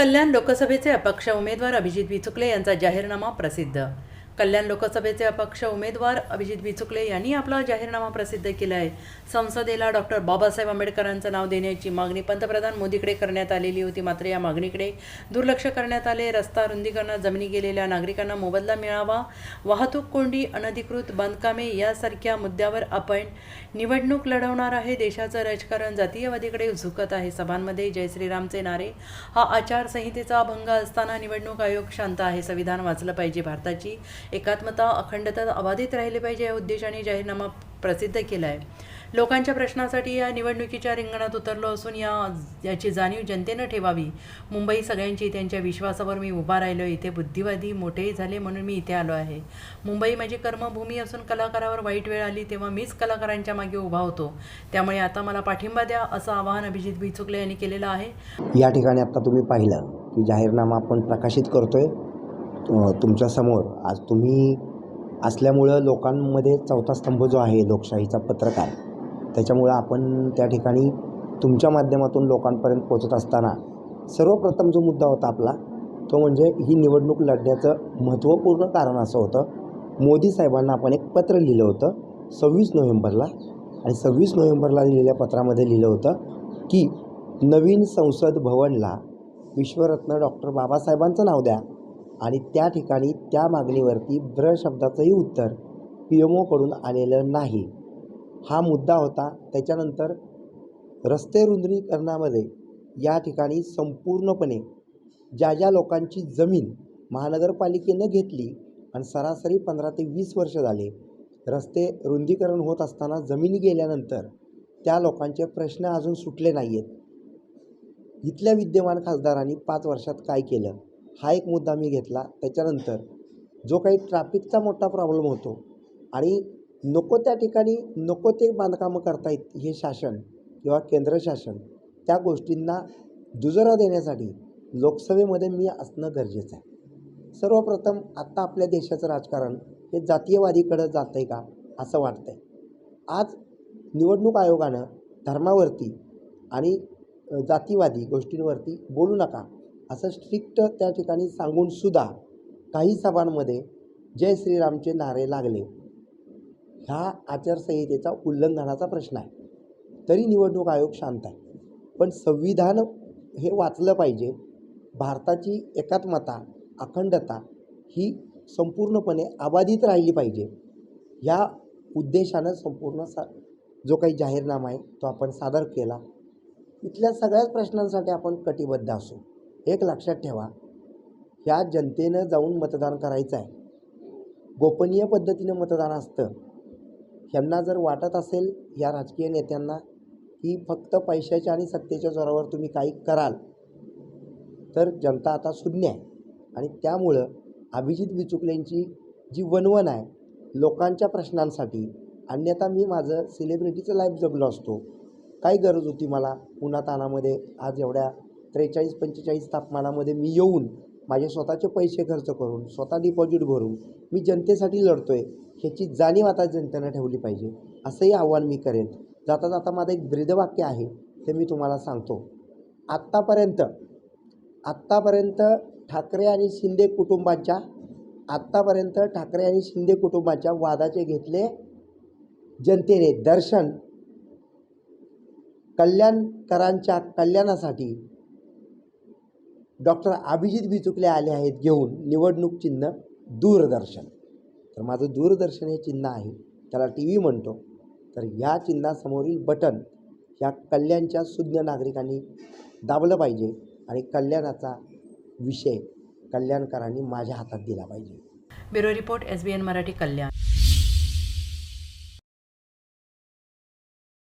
कल्याण लोकसभेचे अपक्ष उमेदवार अभिजित विचुकले यांचा जाहीरनामा प्रसिद्ध कल्याण लोकसभेचे अपक्ष उमेदवार अभिजित बिचुकले यांनी आपला जाहीरनामा प्रसिद्ध केला आहे. संसदेला डॉक्टर बाबासाहेब आंबेडकरांचं नाव देण्याची मागणी पंतप्रधान मोदीकडे करण्यात आलेली होती मात्र या मागणीकडे दुर्लक्ष करण्यात आले. रस्ता रुंदीकरणात जमिनी गेलेल्या नागरिकांना मोबदला मिळावा वाहतूक कोंडी अनधिकृत बांधकामे यासारख्या मुद्द्यावर आपण निवडणूक लढवणार आहे. देशाचं राजकारण जातीयवादीकडे झुकत आहे. सभांमध्ये जय श्रीरामचे नारे. हा आचारसंहितेचा भंग असताना निवडणूक आयोग शांत आहे. संविधान वाचलं पाहिजे भारताची. एकात्मता अखंडता अबाधित राहिली पाहिजे या उद्देशाने जाहीरनामा प्रसिद्ध केला आहे लोकांच्या प्रश्नासाठी या निवडणुकीच्या रिंगणात उतरलो असून या याची जाणीव जनतेनं ठेवावी. मुंबई सगळ्यांची त्यांच्या विश्वासावर मी उभा राहिलो इथे बुद्धिवादी मोठेही झाले म्हणून मी इथे आलो आहे. मुंबई माझी कर्मभूमी असून कलाकारावर वाईट वेळ आली तेव्हा मीच कलाकारांच्या मागे उभा होतो. त्यामुळे आता मला पाठिंबा द्या असं आवाहन अभिजित बिचुकले यांनी केलेलं आहे. या ठिकाणी आत्ता तुम्ही पाहिलं की जाहीरनामा आपण प्रकाशित करतोय. तुमच्यासमोर आज तुम्ही असल्यामुळं लोकांमध्ये चौथा स्तंभ जो आहे लोकशाहीचा पत्रकार त्याच्यामुळं आपण त्या ठिकाणी तुमच्या माध्यमातून लोकांपर्यंत पोचत असताना सर्वप्रथम जो मुद्दा होता आपला तो म्हणजे ही निवडणूक लढण्याचं महत्त्वपूर्ण कारण असं होतं. मोदी साहेबांना आपण एक पत्र लिहिलं होतं सव्वीस नोव्हेंबरला आणि सव्वीस नोव्हेंबरला लिहिलेल्या पत्रामध्ये लिहिलं होतं की नवीन संसद भवनला विश्वरत्न डॉक्टर बाबासाहेबांचं नाव द्या. आणि त्या ठिकाणी त्या मागणीवरती ब्र शब्दाचंही उत्तर पी एम ओकडून आलेलं नाही. हा मुद्दा होता. त्याच्यानंतर रस्ते रुंदणीकरणामध्ये या ठिकाणी संपूर्णपणे ज्या ज्या लोकांची जमीन महानगरपालिकेनं घेतली आणि सरासरी पंधरा ते वीस वर्ष झाले रस्ते रुंदीकरण होत असताना जमिनी गेल्यानंतर त्या लोकांचे प्रश्न अजून सुटले नाही आहेत इथल्या विद्यमान खासदारांनी पाच वर्षात काय केलं? हा एक मुद्दा मी घेतला. त्याच्यानंतर जो काही ट्रॅफिकचा मोठा प्रॉब्लेम होतो आणि नको त्या ठिकाणी नको ते बांधकामं करतायत हे शासन किंवा केंद्र शासन त्या गोष्टींना दुजोरा देण्यासाठी लोकसभेमध्ये मी असणं गरजेचं आहे. सर्वप्रथम आत्ता आपल्या देशाचं राजकारण हे जातीयवादीकडं जातं आहे का असं वाटतं आहे आज निवडणूक आयोगानं धर्मावरती आणि जातीवादी गोष्टींवरती बोलू नका. असं स्ट्रिक्ट त्या ठिकाणी सांगूनसुद्धा काही सभांमध्ये जय श्रीरामचे नारे लागले. ह्या आचारसंहितेचा उल्लंघनाचा प्रश्न आहे. तरी निवडणूक आयोग शांत आहे. पण संविधान हे वाचलं पाहिजे. भारताची एकात्मता अखंडता ही संपूर्णपणे अबाधित राहिली पाहिजे. ह्या उद्देशानं संपूर्ण सा जो काही जाहीरनामा आहे तो आपण सादर केला. इथल्या सगळ्याच प्रश्नांसाठी आपण कटिबद्ध असू. एक लक्षात ठेवा ह्या जनतेनं जाऊन मतदान करायचं आहे. गोपनीय पद्धतीनं मतदान असतं. ह्यांना जर वाटत असेल या राजकीय नेत्यांना की फक्त पैशाच्या आणि सत्तेच्या जोरावर तुम्ही काही कराल तर जनता आता शून्य आहे. आणि त्यामुळं अभिजित बिचुकलेंची जी वनवन आहे लोकांच्या प्रश्नांसाठी अन्यथा मी माझं सेलिब्रिटीचं लाईफ जगलो असतो. काय गरज होती मला उन्हातानामध्ये आज एवढ्या त्रेचाळीस पंचेचाळीस तापमानामध्ये मी येऊन माझे स्वतःचे पैसे खर्च करून स्वतः डिपॉझिट भरून मी जनतेसाठी लढतो आहे ह्याची जाणीव आता जनतेनं ठेवली पाहिजे. असंही आव्हान मी करेन. जाता जाता माझं एक ब्रीदवाक्य आहे ते मी तुम्हाला सांगतो. आत्तापर्यंत आत्तापर्यंत ठाकरे आणि शिंदे कुटुंबाच्या आत्तापर्यंत ठाकरे आणि शिंदे कुटुंबाच्या वादाचे घेतले जनतेने दर्शन कल्याणकरांच्या कल्याणासाठी डॉक्टर अभिजित बिचुकले आले आहेत घेऊन निवडणूक चिन्ह दूरदर्शन. तर माझं दूरदर्शन हे चिन्ह आहे. त्याला टी व्ही म्हणतो. तर ह्या चिन्हासमोरील बटन ह्या कल्याणच्या सुज्ञ नागरिकांनी दाबलं पाहिजे आणि कल्याणाचा विषय कल्याणकरांनी माझ्या हातात दिला पाहिजे. Bureau report S B N Marathi Kalyan.